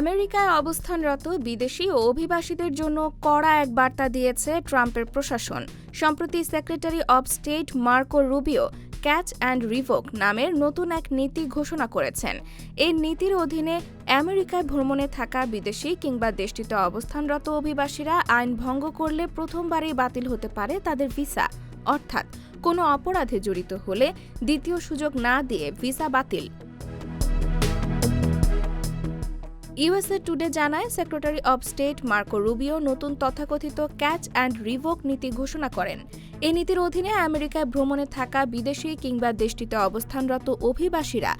আমেরিকায় অবস্থানরত বিদেশি ও অভিবাসীদের জন্য কড়া এক বার্তা দিয়েছে ট্রাম্পের প্রশাসন। সম্প্রতি secretary of state Marco Rubio, catch and revoke নামের নতুন এক নীতি ঘোষণা করেছেন। এই নীতির অধীনে আমেরিকায় ভ্রমণে থাকা বিদেশি কিংবা দেশটিতে অবস্থানরত অভিবাসীরা আইন ভঙ্গ করলে প্রথমবারই বাতিল হতে পারে তাদের ভিসা। অর্থাৎ কোনো অপরাধে জড়িত হলে দ্বিতীয় সুযোগ না দিয়ে ভিসা বাতিল। ইউএসএ টুডে জানায় secretary of state Marco Rubio নতুন তথাকথিত ক্যাচ অ্যান্ড রিভোক নীতি ঘোষণা করেন। এই নীতির অধীনে আমেরিকায় ভ্রমণে থাকা বিদেশি কিংবা দেশটিতে অবস্থানরত অভিবাসীরা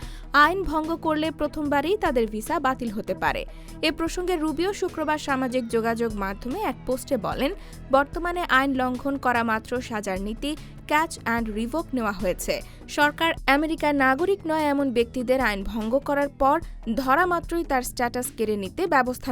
আইন ভঙ্গ করলে প্রথমবারই তাদের ভিসা বাতিল হতে পারে। এ প্রসঙ্গে রুবিও শুক্রবার সামাজিক যোগাযোগ মাধ্যমে এক পোস্টে বলেন, বর্তমানে আইন লঙ্ঘন করা মাত্র সাজার নীতি ক্যাচ অ্যান্ড রিভোক নেওয়া হয়েছে। সরকার আমেরিকার নাগরিক নয় এমন ব্যক্তিদের আইন ভঙ্গ করার পর ধরা মাত্রই তার স্ট্যাটাস কেড়ে নিতে ব্যবস্থা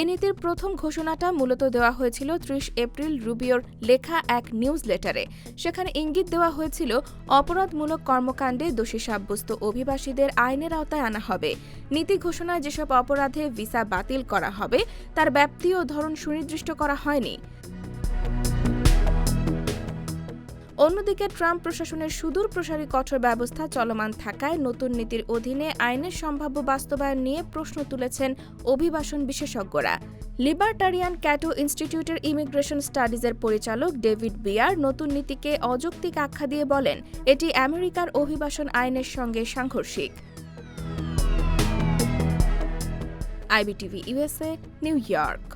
এ নীতির প্রথম ঘোষণাটা মূলত দেওয়া হয়েছিল ত্রিশ এপ্রিল রুবিওর লেখা এক নিউজ লেটারে। সেখানে ইঙ্গিত দেওয়া হয়েছিল, অপরাধমূলক কর্মকাণ্ডে দোষী সাব্যস্ত অভিবাসীদের আইনের আওতায় আনা হবে। নীতি ঘোষণায় যেসব অপরাধে ভিসা বাতিল করা হবে, তার ব্যাপ্তি ও ধরন সুনির্দিষ্ট করা হয়নি। অন্যদিকে ট্রাম্প প্রশাসনের সুদূর প্রসারী কঠোর ব্যবস্থা চলমান থাকায় নতুন নীতির অধীনে আইনের সম্ভাব্য বাস্তবায়ন নিয়ে প্রশ্ন তুলেছেন অভিবাসন বিশেষজ্ঞরা। লিবার্টারিয়ান ক্যাটো ইনস্টিটিউটের ইমিগ্রেশন স্টাডিজের পরিচালক ডেভিড বিয়ার নতুন নীতিকে অযৌক্তিক আখ্যা দিয়ে বলেন, এটি আমেরিকার অভিবাসন আইনের সঙ্গে সাংঘর্ষিক। IBTV USA New York.